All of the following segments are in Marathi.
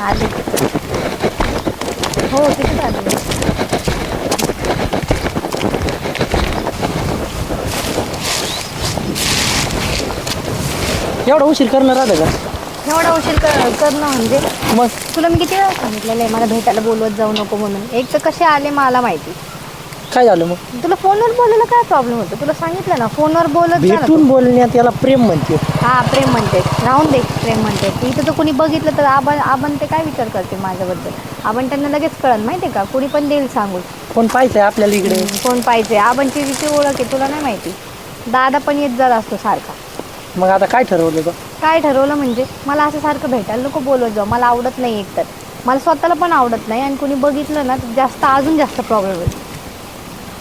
आले हो तिथे आले एवढा उशीर करणार राहतं का? एवढा उशीर कर- करणं म्हणजे? मग? तुला मी किती वेळा सांगितलेलं आहे मला भेटायला बोलवत जाऊ नको म्हणून. एक तर कसे आले मला माहिती. काय झालं मग? तुला फोनवर बोलायला काय प्रॉब्लेम होतो? तुला सांगितलं ना फोनवर बोलत जा ना तू. भेटून बोलण्यात याला प्रेम म्हणते. हा प्रेम म्हणते. राहून दे प्रेम म्हणते. इथं तर कोणी बघितलं तर आपण आपण ते काय विचार करते माझ्याबद्दल? आपण त्यांना लगेच कळन माहिती का? कोणी पण देईल सांगून. कोण पाहिजे आपल्याला इकडे? कोण पाहिजे आपणची तिची ओळख आहे तुला नाही माहिती. दादा पण येत जात असतो सारखा. मग आता काय ठरवलं का काय ठरवलं म्हणजे मला असं सारखं भेटायला नको बोलवत जाऊ. मला आवडत नाही एक तर मला स्वतःला पण आवडत नाही आणि कोणी बघितलं ना तर जास्त अजून जास्त प्रॉब्लेम होईल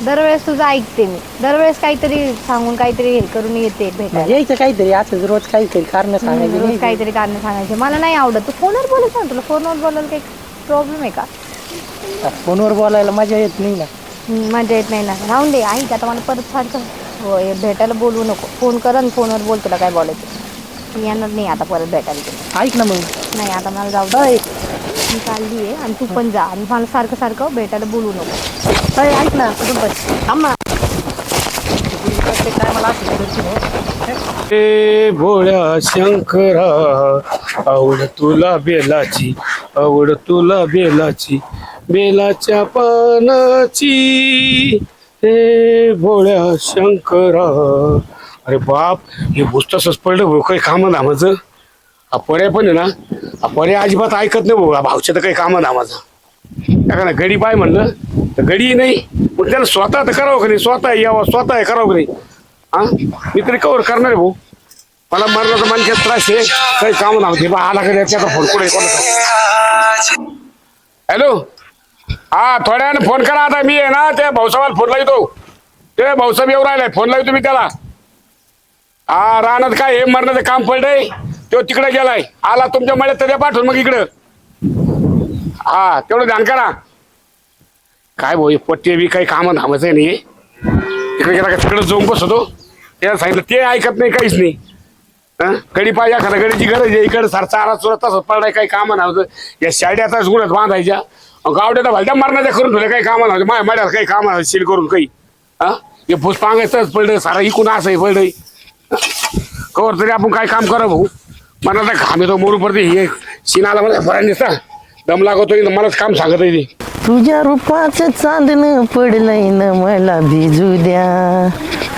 दरवेळेस तुझं ऐकते मी. दरवेळेस काहीतरी सांगून काहीतरी हे करून येते भेटायला. यायचं काहीतरी असं रोज काहीतरी कारण सांगायचं रोज नाही. काहीतरी कारण सांगायचे. मला नाही आवडत. तू फोनवर बोलायचं ना तुला. फोनवर बोलायला काही प्रॉब्लेम आहे का? फोनवर बोलायला मजा येत नाही ना. हम्म, मजा येत नाही ना. राहून दे ऐक आता मला परत सारखं हो, हे भेटायला बोलवू नको. फोन कर आणि फोनवर बोल तुला काय बोलायचं. मी येणार नाही आता परत भेटायला. तुला ऐक ना मग. नाही आता मला जाऊ दे. मी चालली आहे आणि तू पण जा. आणि मला सारखं सारखं भेटायला बोलू नको. काय ऐक ना कुठून पाहिजे थांबा काय मला असं ए भोळ्या शंकरा आवड तुला बेलाची आवड तुला बेलाची बेलाच्या पानाची. ए भोळ्या शंकरा. अरे बाप हे पुस्तकच पडलं भाऊ काही कामं धामाचं हा पण आहे ना. पर्याय अजिबात ऐकत नाही भाऊ भाऊच्या तर काही कामं माझं. का ना गडी पाय म्हणलं तर गडी नाही मग त्याला स्वतः तर करावं का नाही? स्वतः यावं स्वतः करावं का नाही? हा? मी तरी कवर करणार आहे भाऊ. मला मरणाचा माणसात त्रास आहे. काही काम नव्हते बा आला कडे त्याचा फोन कुठे हॅलो हा थोड्यानं फोन करा आता. मी आहे ना त्या भाऊसाहेबाला फोन लावतो ते भाऊसाहेब येऊ राहिलाय फोन लावतो मी त्याला. हा राहणार काय हे मरणाचं काम पडलंय? तो तिकडे गेलाय. आला तुमच्या मळ्यात तर द्या पाठवून मग इकडं. हा तेवढं ध्यान करा. काय भाऊ हे पट्टे बी काही कामं आहे नाही. तिकडे गेला का तिकडे जाऊन बसतो. त्याला सांगितलं ते ऐकत नाही काहीच नाही. हा? कडी पाहिजे एखादा गडीची गरज आहे. इकडे सार चारा चुरा तसंच पडलाय काही कामं नव्हतं या शाड्याचाच गुन्ह्यात बांधायच्या. गावड्याचा भलत्या मरणाच्या करून ठेवल्या काही कामं नव्हतं माझ्या मड्यात काही कामं सील करून काही. हा? हे भूस पांगायचंच पडलं सारा इकून असं पडलं कवर तरी आपण काय काम करा भाऊ. मला तर घाम येतो मोरू पडते. हे शिनाला मला फरायला दिसता. दम लागतोय मलाच काम सांगत आहे ते. तुझ्या रूपाचं चांदणं पडलंय न मला भिजू द्या.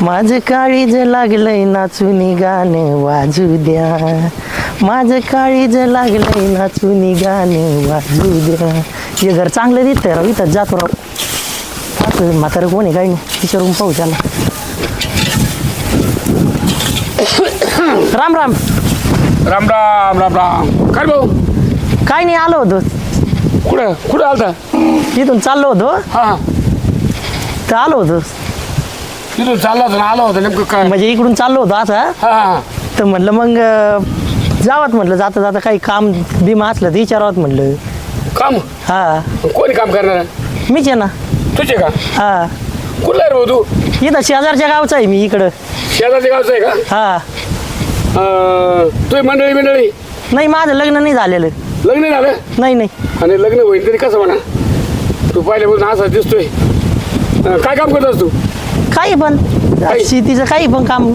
माझं काळीज लागलंय नाचून गाणं वाजू द्या. माझं काळीज लागलंय नाचून गाणं वाजू द्या. हे घर चांगलं दिसतंय राव. इथं जातो राव. पाहतो म्हातारं कोण आहे काही नाही. विचारून पाहू त्याला. राम राम. राम राम राम राम. काय भाऊ? काय नाही आलो होतो. कुठं? कुठं आलता? इथून चाललो होतो. हा तर आलो होतो. तिथून चालला होता ना आला होता नेमकं काय? म्हणजे इकडून चाललो होतो आता. हा हा. तर म्हटलं मग अं, जावत म्हटलं जाता जाता काही काम बिमा असलं तर विचारावत म्हटलं काम? हा. कोणी काम करणार? मीच आहे ना. तुझे का? हा. कुठला आहे रे भाऊ तू? इथं शेजारच्या गावचा आहे मी इकडं. शेजारच्या गावचं आहे का? हा. तुझी मंडळी मंडळी. नाही माझं लग्न नाही झालेलं. लग्न झालं? नाही नाही. आणि लग्न होईल तरी कसं म्हणा तू पहिल्यापासून असा दिसतोय. अं, काय काम करतोस तू? काही पण. काही? शेतीचं काही पण काम.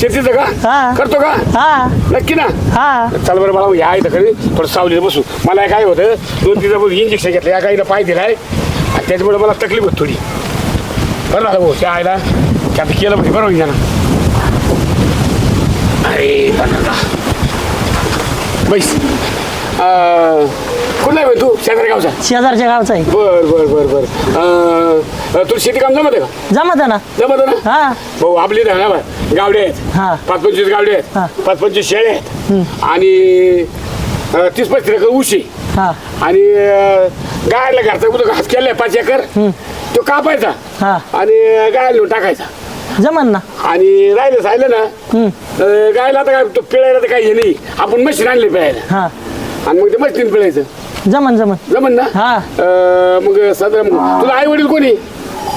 शेतीचं का? हा. करतो का? हा. नक्की ना? हा. चल बरं मला या इथं खरी. थोडं सावलीत बसू. मला काय होतं दोन तीन बघ इंजेक्शन घेतलं. या गाईला पाय दिलाय. आणि त्याच्यामुळे मला तकलीफ होत थोडी. बरं झालं भाऊ त्या आईला. ते आता केलं म्हणजे बरं होईल ना. अरे बैस. कुठला आहे बे तू? शेजारी गावचा? शेजारच्या गावचा आहे. बर बर बर बर. अं, तुला शेती काम जमत आहे का? जमत ना. जमत आहे ना? हा. भाऊ आपली ना बा, गावडे आहेत. हा. पाच पंचवीस गावडे हा. आहेत पाच पंचवीस शेळे आहेत. आणि अं, तीस पस्तीस एकर आहे हा. आणि अं, गायला घरचा कुठं घास केलाय पाच एकर. तो कापायचा. हा. आणि गायला टाकायचा. जमन ना. आणि राहिलं राहिलं ना हम्म. अं, गायला आता काय तो पिळायला तर काही हे नाही. आपण मशीन आणले पिळायला हा. आणि मग ते मशीन पिळायचं. जमन जमन. जमन ना? हा. अं, मग साधारण तुला आई वडील कोणी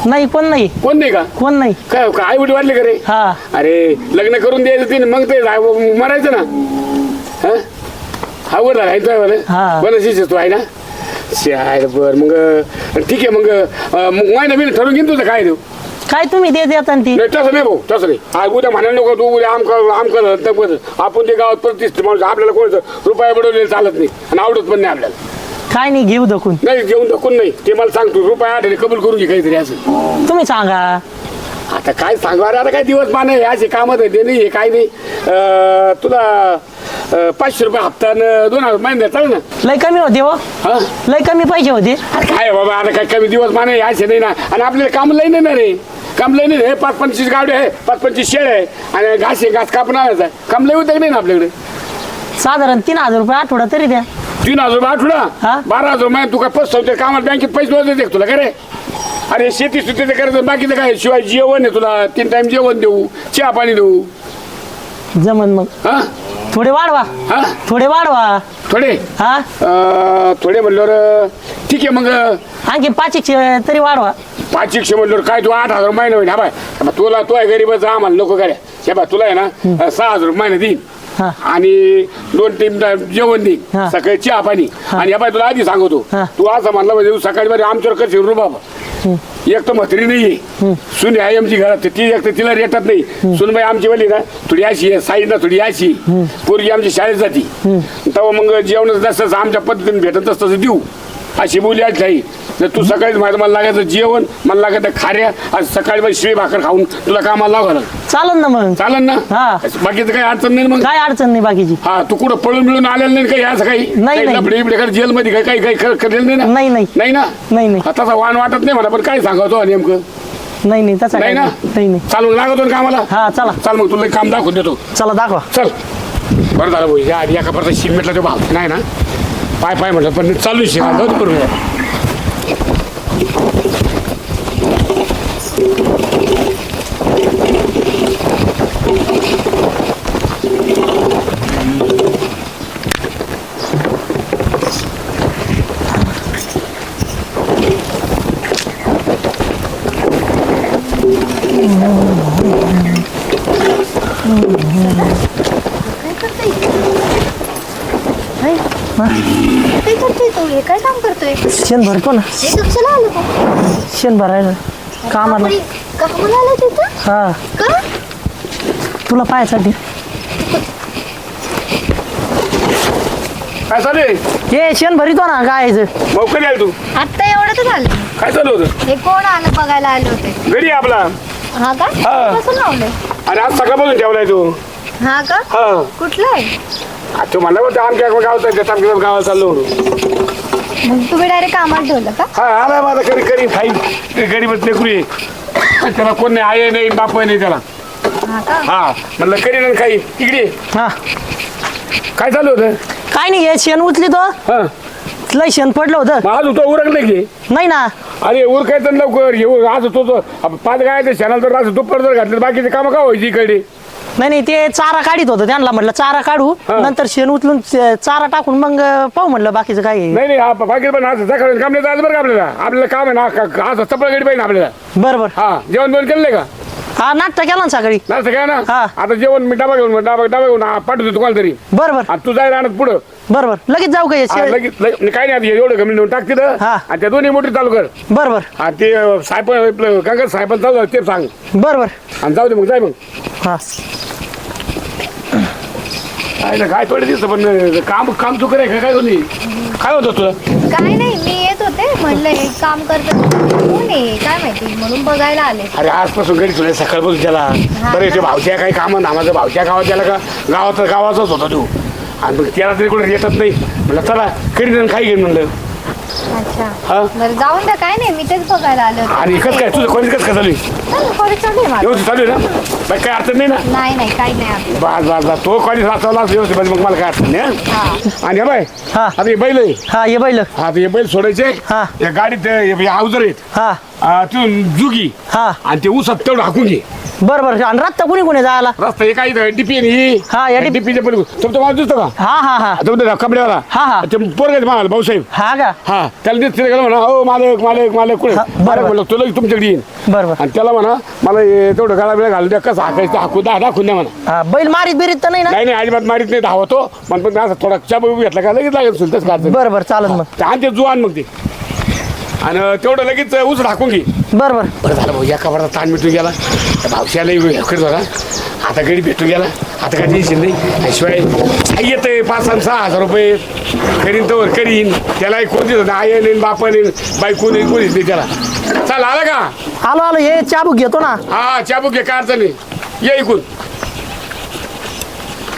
नाही कोण नाही. कोण नाही का? कोण नाही. काय काय आई वडील वाटले का रे? हा. अरे लग्न करून द्यायचं तिने मग ते राह- मरायचं ना. हा? आवड आहे तो हा. बरं शिष्य तू आहे ना? शे आहे रे, बर. मग ठीक आहे मग अं, मग वाय नवीन ठरवून घेईन तुझं काय देऊ? काय तुम्ही दे देता ती? नाही तसं नाही भाऊ तसं नाही. उद्या म्हणायला नको तू उद्या आम कर आम कर तम कर आपण ते गावात प्रतिष्ठित माणूस आपल्याला कोणाचं रुपया बडवलेलं चालत नाही. आणि आवडत पण नाही आपल्याला. काय नाही घेऊ दखून नाही घेऊन दाखवून नाही. ते मला सांगतो रुपया आठ कबूल करून घे काहीतरी असं. तुम्ही सांगा. आता काय सांगू अरे आता काय दिवस मान आहे असे कामं ते नाही हे काय नाही. अं, तुला अं, पाचशे रुपये हप्त्यानं दोन हजार महिन्यात चालेल ना? लय कमी होते हो. हा? लय कमी पैसे होते. अरे काय बाबा आता काय कमी दिवस मान आहे असे नाही ना. आणि आपल्याला काम लई नाही ना रे. काम लई नाही हे पाच पंचवीस गावडे आहे पाच पंचवीस शेळ आहे आणि घास आहे घास कापून आणायचा आहे. काम लई होतं नाही ना आपल्याकडे? साधारण तीन हजार रुपये आठवडा तरी द्या. तीन हजार रुपये हा? आठवडा बारा हजार रुपये तू काय पस्तावते कामाला बँकेत पैसे नव्हते तुला? काय रे अरे शेती सुती करायचं बाकीचं काय? शिवाय जेवण आहे तुला. तीन टाइम जेवण देऊ चहा पाणी देऊ. जमन मग. हा? थोडे वाढवा. हा? थोडे वाढवा. थोडे? हा? अं, थोडे म्हणल्यावर ठीक आहे मग आणखी पाच एकशे तरी वाढवा. पाच एकशे म्हणल्यावर काय तू आठ हजार महिना होईल. हा बाय. हा बाय, तुला तो आहे गरीबच आम्हाला नको काय हे बा तुला आहे ना अं, सहा हजार रुपये महिना देईन. हा. आणि दोन टाइम जेवण देईन. हा. सकाळी चहा पाणी. आणि या बाय तुला आधी सांगतो. हा. तू असं म्हणलं म्हणजे तू सकाळी मध्ये आमच्यावर करशील रू बाबा. एक तर म्हातारी नाही सुन आहे आमची घरात ती एक तर तिला रेटत नाही. सुनबाई आमची वली ना थोडी अशी आहे. साईडला थोडी अशी पोरगी आमची शाळेत जाती. तेव्हा मग जेवण जसं आमच्या पद्धतीने भेटत तसं देऊ. अशी बोली आज काही. जर तू सकाळीच माझं मला लागायचं जेवण मला लागायचं खाऱ्या आज सकाळी माझी शिळी भाकर खाऊन तुला कामाला लावा चालन ना मग. चालेल हा. ना बाकीचं काही अडचण नाही ना मग? काय अडचण नाही बाकीची. हा तू कुठं पळून मिळून आलेलं नाही काही असं काही? नाही, नाही. लपडे बिपडे कर जेलमध्ये काही काही काही कर- करेल नाही ना? नाही नाही. नाही ना? नाही नाही. तसा वाण वाटत नाही मला पण काय सांगतो नेमकं? नाही नाही तसा नाही काय ना? नाही. नाही चालून लागतो ना कामाला? हा चला. चाल मग तुला एक काम दाखवून देतो. चला दाखवा. चल. बरं झालं भाऊ या आधी एका परत शिमेटला तो भाव. नाही ना? पाय पाय म्हटलं पण चालू शिका करूया दे बरोबर काय करतोय तू हे काय काम करतोय शेण भरतो ना. हे कशाला आलं तू शेण भरायला कामाला कापडी- कामाला आलं तिथं? हा. का? तुला पायासाठी काय चालू आहे हे शेण भरितो ना गायचं. भाऊ कधी आली तू? आत्ता एवढं तर झालं. काय चालू होतं? हे कोण आलं बघायला आले होते? घरी आहे आपला. हा का? हा. कसं लावलंय? आणि आज सकाळपासून ठेवलाय तू. हा का? हा. कुठलं आहे? आ, तू म्हणला होता आमच्या गावात आहे, आमच्या गावात चाललो म्हणून. मग तुम्ही डायरेक्ट कामाला ठेवलं का? हा आला माझा करी करी खाईन ते गरीबच लेकरू आहे. त्याला कोण नाही आई नाही बाप नाही त्याला. हा का? हा म्हणलं करीन आणि खाई इकडे ये. हा. काय चालू होतं? काय नाही हे शेण उचली तो हा. लय शेण पडलं होतं. मग आज होतो उरकलं की? नाही ना. अरे उरकायचं लवकर. येऊ आज होतो तो पाच गायचं शेणाला तर आज दुप्पट जर घातलं बाकीचे कामं का व्हायची इकडे? नाही नाही ते चारा काढीत होतं त्यांना म्हटलं चारा काढू हा. नंतर शेण उचलून च- चारा टाकून मग अं, पाहू म्हटलं बाकीचं काय आहे. नाही नाही हा बाकी पण आज सकाळी काम नाही जायचं बरं का आपल्याला. आपल्याला काम आहे ना का- आज चपळ गाडी पाहिजे आपल्याला. बरं बरं हा जेवण दोन केलं का? हा नाश्ता केला ना सकाळी. नाही काय ना? हा. आता जेवण मी डबा घेऊन डबा डबा घेऊन हा, पाठवतो तुम्हाला तरी. बरं बरं तू जाय राहणार पुढं. बरं बरं लगेच जाऊ का हे? लगेच काय नाही आता एवढं कमी नेऊन टाक तिथं. हा. आणि त्या दोन्ही मोठी चालू कर. बरं बरं हा ते सायपन आपलं गंगा सायपन चालू ते सांग. बरं बरं आणि जाऊ दे मग जाय मग. हा. काय ना, काय थोडे दिवस पण काम काम तू करे काय होती? काय होतं तुला? काय नाही मी येत होते. म्हणलं हे काम करत. कोण आहे काय माहिती? म्हणून बघायला आले. अरे आजपासून घरी तुला सकाळपासून त्याला बरं ते भावच्या काही कामं नामाचं भावच्या गावात त्याला का? गावात गावाचाच होता तू. आणि मग त्याला तरी कोणी येतच नाही. म्हणलं चला कधी काही घेऊन म्हणलं. अच्छा. हा? बरं जाऊन द्या काय नाही मी तेच बघायला आले आणि कसं काय? तुझं कॉलेज कसं काय चालू आहे. व्यवस्थित चालू आहे ना? बाकी काय अडचण नाही ना? नाही नाही काही नाही आपलं बस बस बस तो कॉलेज वाचवला व्यवस्थित म्हणजे मग मला काय अडचण नाही हं? हा. आणि हे बाय हा. आता हे बैल आहे. हा ये बैल. हा ते हे बैल सोडायचे. हा. या गाडीत हे अवजर आहेत. हा. आ, तिथून जुगी. हा. आणि ते ऊसात तेवढं हाकून घे. बरं बरं. आणि रस्ता कुणी कुणी जायला? रस्ता हे काय डीपी ही. हा, या DP. डीपीच्या पलीकडे तुमचं दिसतं का? हा हा हा. तुमच्या कपड्याला हा, हा. ते पोरगे मला भाऊसाहेब. हा का? हा त्याला दिसते गेलं म्हणा हो मालक मालक मालक कुठे? हा, बरं, मालक बरं. म्हणलं तुला तुमच्याकडे येईन. बरं बरं. आणि त्याला म्हणा मला हे तेवढं गाळा बिळा घालून द्या कसं हाकायचं हाकू दा दाखवून द्या म्हणा. हा, बैल मारीत बिरीत तर नाही ना? नाही नाही अजिबात मारीत नाही धावतो. पण पण असं थोडा चाबू घेतला का लगेच लागेल सुलतच काढतो. बरं बरं चालेल मग. आणि ते जुवान मग ते. आणि तेवढं लगेच ऊस टाकून घे. बरं बरं. बरं झालं भाऊ एका बरं ताण मिटून गेला. त्या भावशाला हेकडे होता आता गडी भेटून गेला. आता काय टेन्शन नाही. शिवाय येतं पाच सहा सहा हजार रुपये. करीन तर करीन. त्याला कोण देत आई येईन बापा येईन बायको नाही कोणीच नाही त्याला. चाल आला का? आलो आलो. हे चाबूक घेतो ना. हा चाबूक घे काय अडचण नाही. ये इकून.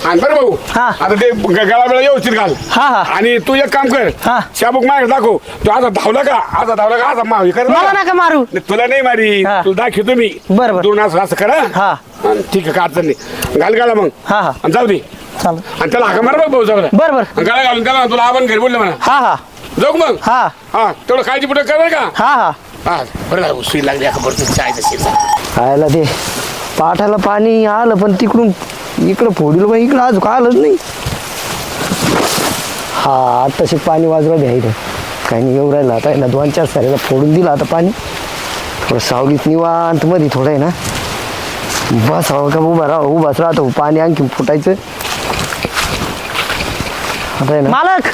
आणि बरं भाऊ हा. आता ते गळा बिळा व्यवस्थित घाल. हा, हा. आणि तू एक काम कर हा. माझ्याकडे दाखव. तू आता धावला का? आता धावला का? आता मावी कर मला नका मारू. तुला नाही मारी. हा. तुला दाखवतो मी. बरं, बरं. दोन असं असं करा. हा. ठीक आहे काय अडचण नाही. घाल गाला मग. हा, हा. आणि जाऊ दे. चालेल. आणि त्याला हाका मार बघ भाऊ जाऊ बरं बरं. गाळा घालून त्याला तुला आपण घरी बोलले म्हणा. हा हा. जाऊ का मग? हा. हा तेवढं काळजी पुढे कर बरं का. हा हा. हा बरं झालं सुई लागली. का बरं चायचं शिरचा आयला ते पाठाला पाणी आलं पण तिकडून इकडं फोडलं पण इकडं अजून आलंच नाही. हा तसे पाणी वाजवा द्यायचं काही नाही येऊ राहिलं आता. ना दोन चार साऱ्याला फोडून दिलं आता पाणी. थोडं सावलीत निवांत मध्ये थोडं आहे ना. बस हवं का उभा राहा उभाच राहतो. पाणी आणखी फुटायचं. आता आहे ना. मालक!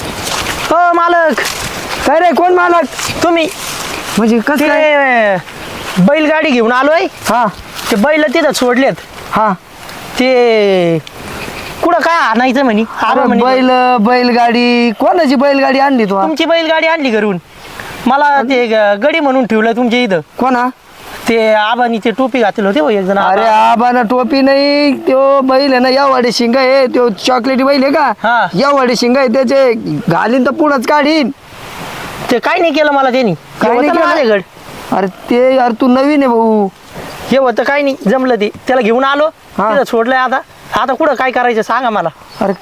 हो मालक! काय रे कोण मालक? तुम्ही. म्हणजे कसं ते बैलगाडी घेऊन आलोय. हा. ते बैल तिथं सोडलेत. हा. ते कुठं काय आणायचं म्हणे? आलो म्हणे. बैल बैलगाडी कोणाची बैलगाडी आणली तू? तुमची बैलगाडी आणली घरून. मला ते ग- गडी म्हणून ठेवलं तुमच्या इथं. कोणा? ते आबानी ते टोपी घातली होते हो एक जण. अरे आबा. आबाना टोपी नाही तो बैल आहे ना या वाडे शिंग आहे तो चॉकलेटी बैल आहे हा. का? या वाडे शिंग आहे त्याचे घालीन तर पुढंच काढीन. ते काय नाही केलं मला त्यांनी. काय नाही केलं? अरे ते अरे तू नवीन आहे भाऊ. हे होतं काय नाही जमलं ते. त्याला घेऊन आलो हा. सोडलंय आता. आता कुठं काय करायचं सांगा मला. अरे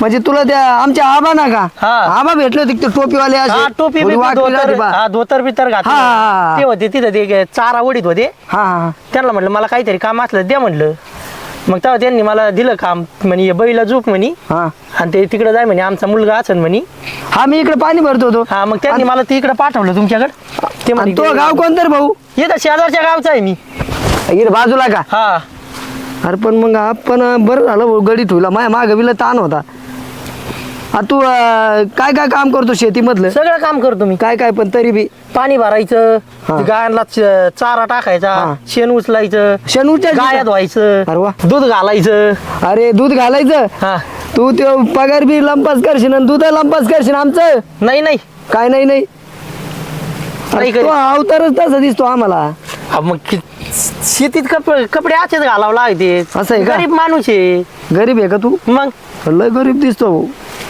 म्हणजे तुला त्या आमच्या आबा ना का? हा. आबा भेटले होते ते टोपीवाले असे. हा टोपी थोडी बिपी, वाकडी धोतर राहते बा. हा धोतर बितर घातलं. हा, हा, हा. ते होते तिथं ते चारा वडीत होते. हा हा. त्यांना म्हटलं मला काहीतरी काम असलं द्या म्हटलं. मग तेव्हा त्यांनी मला दिलं काम. म्हणे हे बैला झोप म्हणे. हा. आणि ते तिकडे जाय म्हणे आमचा मुलगा असन म्हणे. हा मी इकडे पाणी भरतो होतो हा मग त्यांनी मला तिकडे पाठवलं तुमच्याकडे. ते म्हणे तो गाव कोणतं रे भाऊ? येतं शेजारच्या गावचा आहे मी. इकडे बाजूला का? हा. अरे पण मग आपण बरं झालं भाऊ गडी ठेवला. माझ्या मागं बिला ताण होता. आ तू अं, काय काय काम करतो शेतीमधलं सगळं काम करतो मी काय काय पण तरी बी पाणी भरायचं हा. गायांना च- चारा टाकायचा हा. शेण उचलायचं शेण उचलायचं? गाया धुवायचं अरे वा. दूध घालायचं अरे दूध घालायचं हा तू तो पगार बी लंपास करशील आणि दूध लंपास करशील आमचं नाही नाही काय नाही नाही नाही अरे तो करीत. अवतारच तसा दिसतो आम्हाला हा, मग कि- शेतीत कपडे कपडे आचेच घालावं लागते. असं आहे का? गरीब माणूस आहे. गरीब आहे का तू? मग? लय गरीब दिसतो भाऊ.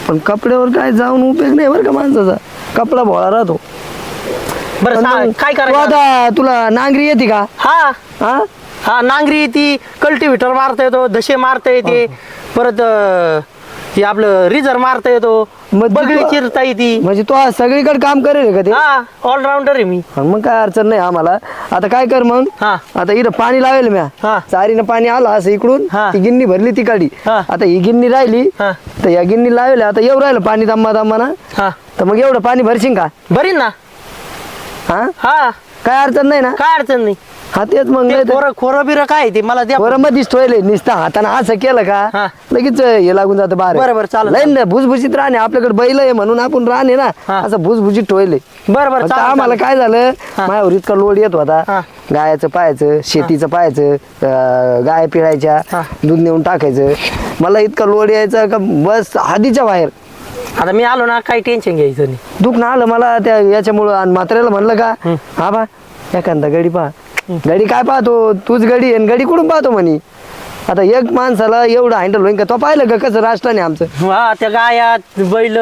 पण कपड्यावर काय जाऊन उपयोग नाही बरं का माणसाचा. कपडा भोळा राहतो. बरं पण काय तू करायचं आता तुला नांगरी येते का? हा. हा? हा नांगरी ती कल्टिव्हेटर मारता येतो दशे मारता येते. परत अं, हे आपलं रिझर मारता येतो मग तू- चिरता येते. म्हणजे तो आज सगळीकडे काम करेल का ते? हा ऑलराऊंडर आहे मी. हा, मग काय अडचण नाही आम्हाला. आता काय कर मग? हा. आता इथं पाणी लावेल म्या. हा. चारीनं पाणी आलं असं इकडून हा. ती गिन्नी भरली तिकाडी हा. आता ही गिन्नी राहिली हा. तर या गिन्नी लावले आता येऊ राहिलं पाणी दम्मा दम्मा ना हा. तर मग एवढं पाणी भरशील का? बरी ना. हा? हा. काय अडचण नाही ना? काय अडचण नाही. हा तेच मग तर- खोरं खोरं बिरं काय ते? मला द्या. बरं मग दिसतोय लय नुसतं हाताने असं केलं हा. का लगेच हे लागून जातं बरं, बरं, चालेल, भुसभुशीत राहणे आपल्याकडे बैल आहे म्हणून आपण राहणे ना. हा. असं भुसभुशीत ठोयले बरं बरं फक्त चालेल, आम्हाला चालेल. काय झालं? हा. माझ्यावर इतका लोड येत होता. गायाचं पाहायचं शेतीचं पाहायचं अं, गाय पिळायच्या हा. दूध नेऊन टाकायचं. मला इतका लोड यायचा का बस हदीच्या बाहेर. आता मी आलो ना काही टेन्शन घ्यायचं नाही. दुखणं आलं मला त्या याच्यामुळं आणि म्हाताऱ्याला म्हणलं का हा बा एखादा गडी पहा. गडी काय पाहतो? तूच गडी आणि गडी कुठून पाहतो म्हणे? आता एक माणसाला एवढं हँडल होईन का? तो पाहिलं का? कसं राष्ट्राने आमचं? हा त्या गाया बैल.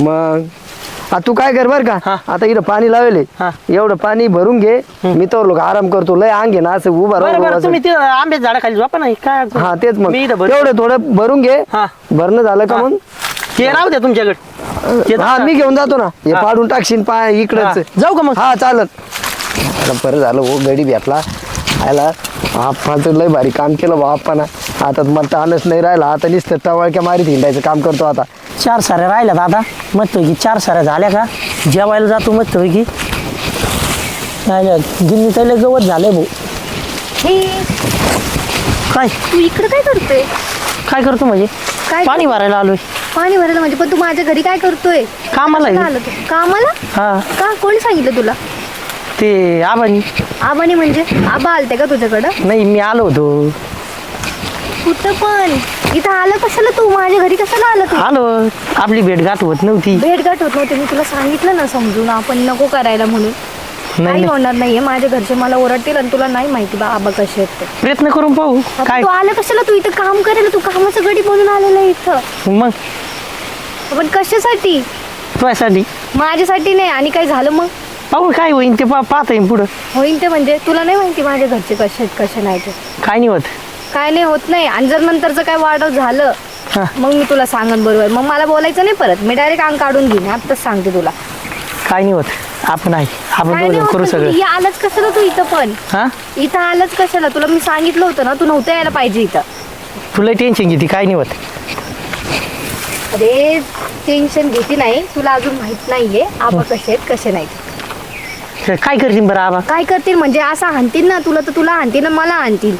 मग? आता तू काय कर बर का. आता इथं पाणी लावले. हा. एवढं पाणी भरून घे. मी तर लोक आराम करतो. लय अंग आहे ना असं उभा बरं ते झाडाखाली झोपा ना काय अडचण हा तेच मग. मी इथं भरतो. तेवढं थोडं भरून घे. हा. भरणं झालं का हा. मग? ते राहू द्या तुमच्याकडे. ते हा. मी घेऊन जातो ना. हे हा. पाडून टाकशील पाय हा. इकडच. जाऊ का मग? हा चालत. आता बरं झालं हो गडी भेटला. आयला आप्पाचं लय भारी काम केलं बा आप्पाना. आता मला ताणच नाही राहिला. आता नुसतं टवळक्या मारीत हिंडायचं काम करतो आता. चार साऱ्या राहिल्या दादा. मस्तपैकी चार साऱ्या झाल्या का? जेवायला जातो मस्तपैकी नाही गिन्नी त्याला गवत झालंय भाऊ. हे काय? तू इकडे काय करतोय? काय करतो म्हणजे? काय पाणी भरायला आलोय. पाणी भरायला म्हणजे पण तू माझ्या घरी काय करतोय? कामाला आहे. आलं तू कामाला? हा. का? कोणी सांगितलं तुला? ते आबानी. आबाने म्हणजे? आबा आलते का तुझ्याकडं? नाही मी आलो होतो. कुठं पण? इथं आलं कशाला तू? माझ्या घरी कशाला आलं तू? आलो. आपली भेट गाठ होत नव्हती. भेटघाट होत नव्हते. मी तुला सांगितलं ना समजून आपण नको करायला म्हणून. नाही. होणार नाहीये. माझ्या घरचे मला ओरडतील आणि तुला नाही माहिती बा आबा कसे आहेत ते. प्रयत्न करून पाहू. आता काय? तू आलं कशाला? तू इथं काम करेल. तू कामाचं गडी बनून आलेलं आहे इथं. मग? पण कशासाठी? तुझ्यासाठी माझ्यासाठी नाही. आणि काय झालं मग? पाहू काय होईन ते पा पाहता येईन पुढं. होईन ते म्हणजे? तुला नाही माहिती माझ्या घरचे कसे आहेत कसे नाही ते काय नाही होत. काय नाही होत नाही. आणि जर नंतरचं काय वाढ झालं हा. मग मी तुला सांगन बरोबर. मग मला बोलायचं नाही परत. मी डायरेक्ट अंग काढून घेईन. आत्ताच सांगते तुला. काय नाही होत. आपण आहे. आपण काय नाही दोघं होत करू पण सगळं. तू आलंच कशाला तू इथं पण? हा? इथं आलंच कशाला? तुला मी सांगितलं होतं ना तू नव्हतं यायला पाहिजे इथं. तुला टेन्शन घेते काय नाही होत. अरे टेन्शन घेते नाही. तुला अजून माहीत नाहीये. आबा कसे आहेत कसे नाही तर काय करतील बरं आबा? काय करतील? म्हणजे असं आणतील ना तुला तर तुला आणतील ना मला आणतील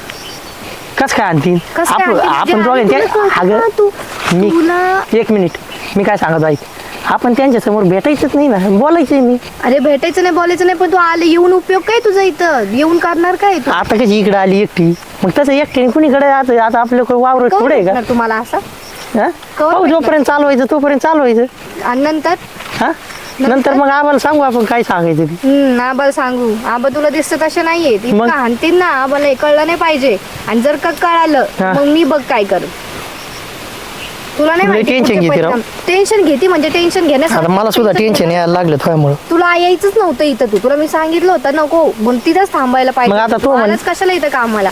कस काय आणतील कसं काय आपण आणतील? आपण म्हणजे तुला अगं तू मी तुला एक मिनिट. मी काय सांगत ऐक. आपण त्यांच्यासमोर भेटायचंच नाही ना. बोलायचंय मी. अरे भेटायचं नाही बोलायचं नाही पण तू आले येऊन उपयोग काय तुझा इथं? येऊन करणार काय तू? आता कशी इकडे आली एकटी? मग तसं एकटीने कुणीकडे आता आता आपल्याकडे वावर कवर थोडे आहे भेटणार तुम्हाला असं? का हा? कवर पाहू भेटणार. जोपर्यंत चालवायचं तोपर्यंत चालवायचं. आणि नंतर? हा? नंतर मग आम्हाला सांगू आपण काय सांगायचं ते. हम्म आबाला सांगू. आबा तुला दिसत तसे नाहीये. मग? इतकं आणतील ना आबाला हे कळलं नाही पाहिजे. आणि जर का कळालं हा. मग मी बघ काय कर. तुला नाही लय tension घेते राव. टेन्शन घेते म्हणजे टेन्शन आता घेण्यासाठी मला सुद्धा टेन्शन यायला लागलं थोड्यामुळं तुला यायचंच नव्हतं इथं तू. तुला मी सांगितलं होतं नको. मग तिथंच थांबायला पाहिजे. मग आता तो म्हण- आलाच कशाला इथं कामाला?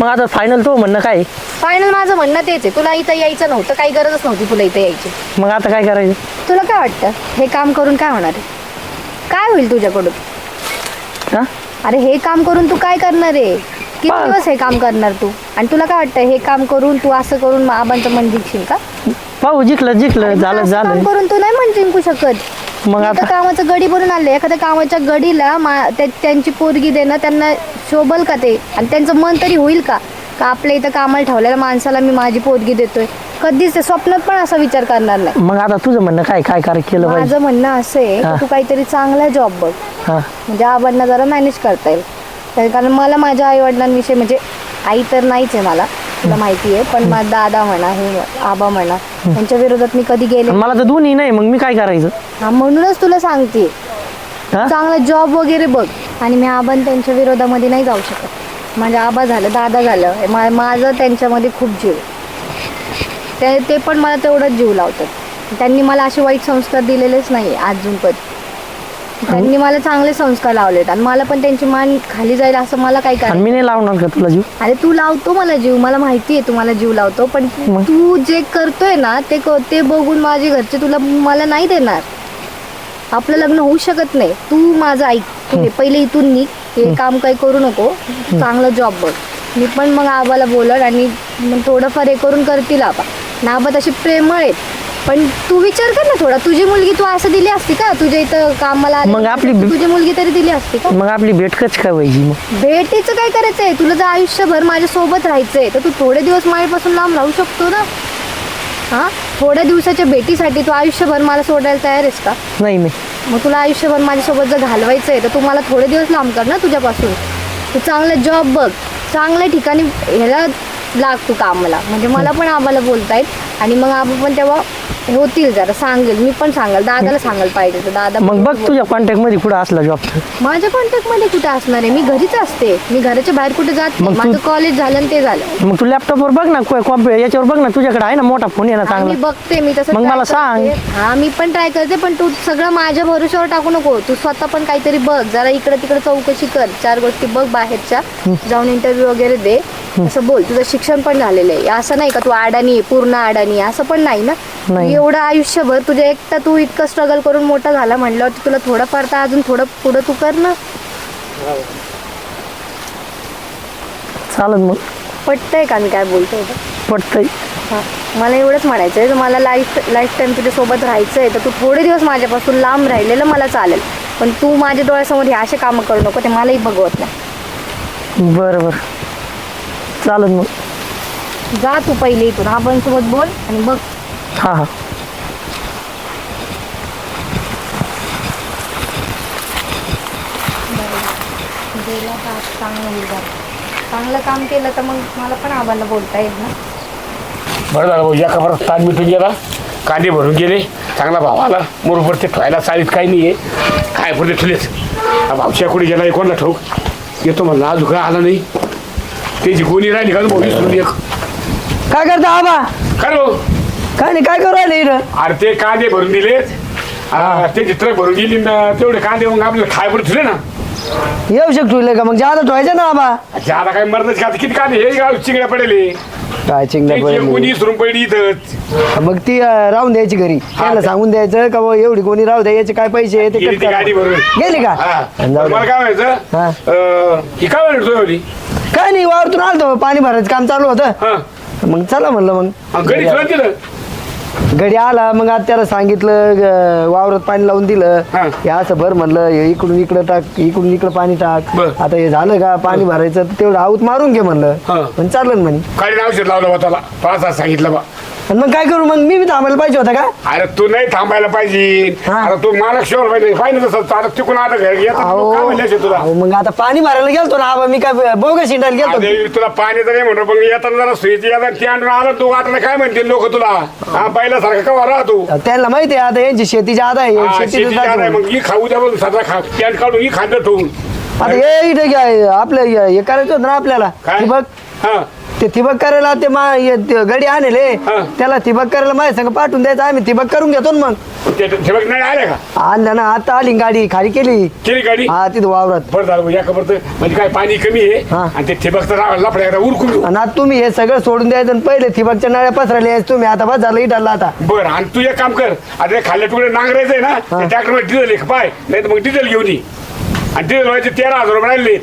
मग आता फायनल तो म्हणणं काय? फायनल माझं म्हणणं तेच आहे. तुला इथं यायचं नव्हतं काही गरजच नव्हती तुला इथं यायची. मग आता काय करायचं? तुला काय वाटतं? हे काम करून काय होणार आहे? काय होईल तुझ्याकडून? हा? अरे हे काम करून तू काय करणार आहे? किती बस. दिवस हे काम करणार तू? आणि तुला काय वाटतं हे काम करून तू असं करून आबांचं मन जिंकशील का? पाहू जिंकलं जिंकलं झालं असं काम झालं करून तू नाही मन जिंकू शकत. मग आता? कामाचं गडी बनून आणले एखाद्या कामाच्या गडीला मा- त्या- त्यांची पोरगी देणं त्यांना शोभल का ते? आणि त्यांचं मन तरी होईल का? का आपल्या इथं कामाला ठेवलेल्या माणसाला मी माझी पोरगी देतोय? कधीच ते स्वप्नात पण असा विचार करणार नाही. मग आता तुझं म्हणणं काय काय काय केलं पाहिजे? माझं म्हणणं असं आहे हा. की तू काहीतरी चांगला जॉब बघ. हा. म्हणजे आबांना जरा मॅनेज करता येईल. तर कारण मला माझ्या आई वडिलांविषयी म्हणजे आई तर नाहीच आहे मला तुला माहिती आहे पण माझा दादा म्हणा हे आबा म्हणा त्यांच्या विरोधात मी कधी गेले आणि मला तर दोन्ही नाही मग मी काय करायचं? हा म्हणूनच तुला सांगते. हा? चांगला जॉब वगैरे बघ. आणि मी आबान त्यांच्या विरोधामध्ये नाही जाऊ शकत. माझे आबा झालं दादा झालं मा- माझं त्यांच्यामध्ये खूप जीव. ते ते पण मला तेवढंच जीव लावतात. त्यांनी मला असे वाईट संस्कार दिलेलेच नाही अजून पण. त्यांनी मला चांगले संस्कार लावलेत आणि मला पण त्यांची मान खाली जाईल असं मला काही आणि मी नाही लावणार का तुला जीव? अरे तू लावतो मला जीव मला माहिती आहे तू मला जीव लावतो पण मग? तू जे करतोय ना ते क- ते बघून माझे घरचे तुला मला नाही देणार. आपलं लग्न होऊ शकत नाही. तू माझं ऐक तू हे. पहिले इथून निघ. हे काम काही करू नको चांगलं जॉब बघ. मी पण मग आबाला बोलत आणि मग थोडंफार हे करून करतील आबा. ना आबा तशी प्रेमळ आहेत. पण तू विचार कर ना थोडा. तुझी मुलगी तू असं दिली असती का? तुझ्या इथं कामाला आली मग आपली- तुझी मुलगी तरी दिली असती का? मग आपली भेट कच काय व्हायची मग? भेटीचं काय करायचंय तुला जर आयुष्यभर माझ्या सोबत राहायचंय तर तू थोडे दिवस माझ्यापासून लांब राहू शकतो ना? हा? थोड्या दिवसाच्या भेटीसाठी तू आयुष्यभर मला सोडायला तयार आहेस का? नाही मी. मग तुला आयुष्यभर माझ्यासोबत जर घालवायचं आहे तर तू मला थोडे दिवस लांब कर ना तुझ्यापासून. तू चांगलं जॉब बघ. चांगल्या ठिकाणी ह्याला लाग तू कामाला. म्हणजे मला पण आम्हाला बोलतायत. आणि मग आबा पण तेव्हा होतील जरा सांगेल. मी पण सांगाल. दादाला सांगायला पाहिजे तर दादा मग बघ तुझ्या कॉन्टॅक्टमध्ये कुठं असला जॉब माझ्या कॉन्टॅक्टमध्ये कुठे असणार आहे? मी घरीच असते. मी घराच्या बाहेर कुठे जात नाही. मग तू- माझं कॉलेज झालं आणि ते झालं. मग तू लॅपटॉपवर बघ ना याच्यावर बघ ना तुझ्याकडे आहे ना मोठा फोन आहे ना मी चांगला. बघते मी तसं मग try मला सांग. करते. हा मी पण ट्राय करते पण तू सगळं माझ्या भरोश्यावर टाकू नको. तू स्वतः पण काहीतरी बघ. जरा इकडे तिकडे चौकशी कर. चार गोष्टी बघ बाहेरच्या. जाऊन इंटरव्ह्यू वगैरे दे. असं बोल तुझं शिक्षण पण झालेलं आहे. असं नाही का तू अडाणी आहे, पूर्ण अडाणी आहे, असं पण नाही ना? नाही. एवढं आयुष्यभर तुझ्या एकटा तू इतकं स्ट्रगल करून मोठा झाला म्हटल्यावर तुला थोडंफार तर अजून थोडं पुढं तू कर ना. चालेल मग. पटतंय का मी काय बोलतो होतं पटतंय. हां. मला एवढंच म्हणायचं आहे जर मला लाईफ लाईफ टाईम तुझ्यासोबत राहायचं आहे तर तू थोडे दिवस माझ्यापासून लांब राहिलेलं मला चालेल. पण तू माझ्या डोळ्यासमोर हे असे कामं करू नको ते मलाही बघवत नाही. बरं बरं. चालेल मग. जा तू पहिले इथून. हा पण सोबत बोल आणि बघ. हां हां. गेला का? चांगलं काम केलं तर मग मला पण आबांना बोलता येईल ना. बरं झालं भाऊ एका परत ताण मिटून गेला. कांदे भरून गेले. चांगला भाव आला. बरोबर ते ठेवायला चालीत काही नाही आहे काय पुढे ठेवलेच भावच्या कुठे गेला कोणाला ठोक येतो म्हणलं काय आला नाही. त्याची कोणी राहिली का भाऊ विसरून एक? काय करता आबा काय भाऊ काय नाही काय करू राहिले इथं? अरे ते कांदे भरून दिलेत हा, ते चित्र भरून गेली ना तेवढे कांदे मग आपल्याला खाय ठेवले ना. येऊ शकतो का? मग जादा ठेवायचं ना आबा ज्यादा काय मरतच का? आता किती कांदे? हे गाव चिंगड्या पडेले. काय चिंगडा कोणी पडली? इसरून पडली इथंच. मग ती अं, राहून द्यायची घरी. त्याला सांगून द्यायचं का बुवा एवढी कोणी राहू द्या याचे काय पैसे आहे ते गेली करा. गाडी भरून. गेली का? हा. जाऊ दे. मला काय हा. म्हणायचं अं, ही काय म्हणतो एवढी काय नाही वावरतून आलतो पाणी भरायचं काम चालू होतं. हा. मग चला म्हणलं मग. घरी ठेवून दिलं? घडी आला मग आज त्याला सांगितलं ग- वावरात पाणी लावून दिलं. हा. हे असं भर म्हणलं हे इकडून इकडं टाक इकडून इकडं पाणी टाक. बर. आता हे झालं का पाणी भरायचं तर तेवढं आऊत मारून घे म्हणलं. हा. पण चाललं ना म्हणे. औषध लावलं बा त्याला. पाच सांगितलं बा. आणि मग काय करू? मग मी बी थांबायला पाहिजे होता का? अरे तू नाही थांबायला पाहिजे. हा. अरे तू मला शोर पाहिजे. पाहिजे तसं आता तिकून आता घर येतात अहो काय म्हणले तुला? अहो, मग आता पाणी भरायला गेलतो ना. आबा मी काय बोगस शिंडायला गेलतो. अरे, तुला पाणी तर नाही म्हणतो पण येताना जरा सुईची येतात ते आणून आलं. तू आता काय म्हणतील लोक तुला? हा पहिल्यासारखं कवा राहा तू? त्यांना माहिती आहे आता यांची शेतीची आदा आहे हा, शेतीची आता आहे. मग ही खाऊ द्या म्हणून सध्या खा. पॅन्ट काढून ही खांद ठेवून. आता हे इथे काय आपलं हे हे करायचं होतं ना आपल्याला? काय? ठिबक हा. ते ठिबक करायला ते मा हे ते गडी आणले हा. त्याला ठिबक करायला माझ्या संग पाठवून द्यायचं आम्ही ठिबक करून घेतो ना मग. ते ठेवक नाही आले का? आणलं ना आता आली गाडी खाली केली. केली गाडी? हा तिथं वावरात. बरं झालं या खबर म्हणजे काय पाणी कमी आहे? हा. आणि ते ठिबक तर लफड्या एकदा उरकून घेऊ. आणि आता तुम्ही हे सगळं सोडून द्यायचं आणि पहिले ठिबकच्या नळ्या पसरले तुम्ही. आता बस झालं इटाला आता. बरं आणि तू एक काम कर. आता ते खाल्ल्या तुकडे नांगरायचंय ना ट्रॅक्टरमध्ये डिझेल एक पाय. नाही तर मग डिझेल घेऊन ये. आणि डिझेल व्हायचे तेरा हजार रुपये राहिलेत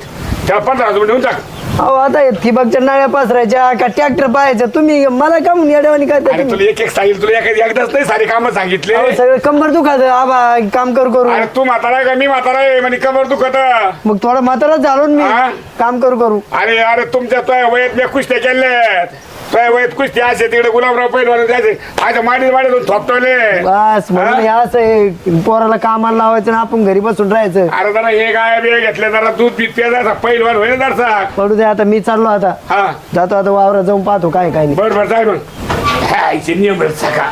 त्याला पंधरा हजार रुपये देऊन टाक. अहो आता हे ठिबकच्या नळ्या पसरायच्या का ट्रॅक्टर पाहायचं? तुम्ही मला का म्हणून येड्यावानी काय अरे तुला एक एक सांगितलं तुला एक एकदाच नाही सारी कामं सांगितले. सगळं कंबर दुखात आबा काम करू करू. अरे तू म्हातारा आहे का? मी म्हातारा आहे म्हणजे कमर दुखत मग थोडा म्हातारा झालो ना हा? मी काम करू करू. अरे अरे तुमच्या तो वयात मी कुस्त्या केल्यात वयात कुस्ती असे तिकडे गुलाबराव जायचे आज माडी माडी थोपटवले. बस म्हणून हे? असं आहे, पोराला कामाला लावायचं आणि आपण घरी बसून राहायचं. अरे जरा हे गाय घेतले जरा दूध पहिलवान होईल जरसा. पडू दे आता मी चाललो आता. हा. जातो आता वावरात जाऊन पाहतो काय काय नाही. बर बर जाय मग. हायचे नियम सका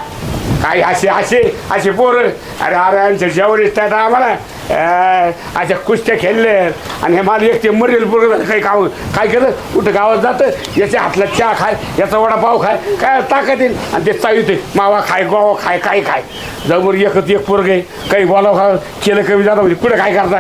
काय असे असे असे पोर. अरे अरे आमच्या जेवण आम्हाला अशा कुस्त्या खेळले आणि हे मला एक ते मरेल बरोबर काही काम काय केलं? कुठं गावात जातं? याच्या हातला चहा खाय याचा वडापाव खाय काय ताकद येईल? आणि ते चाविते मावा खाय गोवा खाय काय खाय. जवळ एकच एक पोरग आहे. काही बोलाव खा केलं कमी जातं म्हणजे कुठं काय करता?